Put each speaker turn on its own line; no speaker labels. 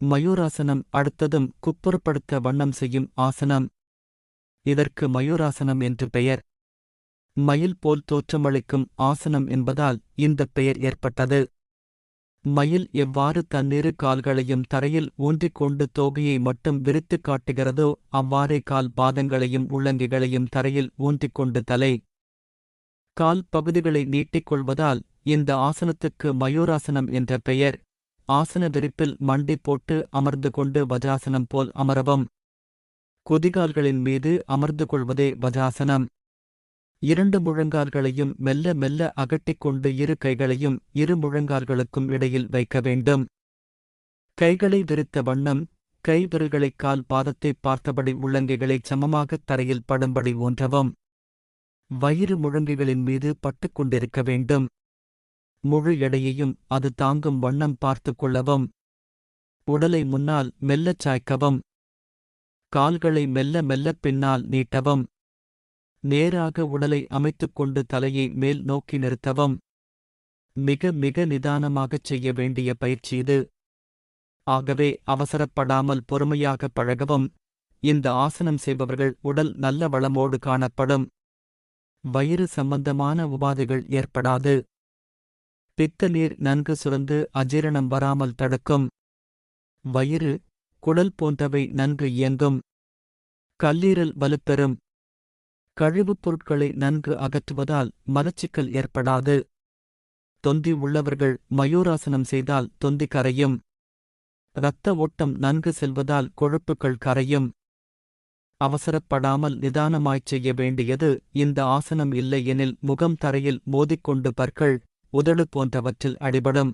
மயூராசனம் அடுத்ததும் குப்புறப்படுத்த வண்ணம் செய்யும் ஆசனம். இதற்கு மயூராசனம் என்று பெயர். மயில் போல் தோற்றமளிக்கும் ஆசனம் என்பதால் இந்தப் பெயர் ஏற்பட்டது. மயில் எவ்வாறு தன்னிரு கால்களையும் தரையில் ஊன்றிக் கொண்டு தோகையை மட்டும் விரித்துக் காட்டுகிறதோ அவ்வாறே கால் பாதங்களையும் உள்ளங்கிகளையும் தரையில் ஊன்றிக் கொண்டு தலை. கால் பகுதிகளை நீட்டிக் கொள்வதால் இந்த ஆசனத்துக்கு மயூராசனம் என்ற பெயர். ஆசன விரிப்பில் மண்டி போட்டு அமர்ந்து கொண்டு வஜாசனம் போல் அமரவும். குதிகால்களின் மீது அமர்ந்து கொள்வதே வஜாசனம். இரண்டு முழங்கால்களையும் மெல்ல மெல்ல அகட்டிக் கொண்டு இரு கைகளையும் இரு முழங்கால்களுக்கும் இடையில் வைக்க வேண்டும். கைகளை விரித்த வண்ணம் கை கால் பாதத்தை பார்த்தபடி உள்ளங்கைகளைச் சமமாகத் தரையில் படும்படி ஊன்றவும் வயிறு முழங்கைகளின் மீது பட்டுக்கொண்டிருக்க வேண்டும். முழு எடையையும் அது தாங்கும் வண்ணம் பார்த்துக் கொள்ளவும் உடலை முன்னால் மெல்லச் சாய்க்கவும் கால்களை மெல்ல மெல்லப் பின்னால் நீட்டவும் நேராக உடலை அமைத்துக் கொண்டு தலையை மேல் நோக்கி நிறுத்தவும் மிக மிக நிதானமாகச் செய்ய வேண்டிய பயிற்சி இது. ஆகவே அவசரப்படாமல் பொறுமையாக பழகவும் இந்த ஆசனம் செய்பவர்கள் உடல் நல்ல வளமோடு காணப்படும். வயிறு சம்பந்தமான உபாதைகள் ஏற்படாது. பித்த நீர் நன்கு சுரந்து அஜீரணம் வராமல் தடுக்கும். வயிறு குடல் போன்றவை நன்கு இயங்கும். கல்லீரல் வலுப்பெறும். கழிவுப் பொருட்களை நன்கு அகற்றுவதால் மலச்சிக்கல் ஏற்படாது. தொந்தி உள்ளவர்கள் மயூராசனம் செய்தால் தொந்தி கரையும். இரத்த ஓட்டம் நன்கு செல்வதால் கொழுப்புகள் கரையும். அவசரப்படாமல் நிதானமாய்ச் செய்ய வேண்டியது இந்த ஆசனம் இல்லை எனில் முகம் தரையில் மோதிக்கொண்டு பற்கள். உதடு போன்றவற்றில் அடிபடும்.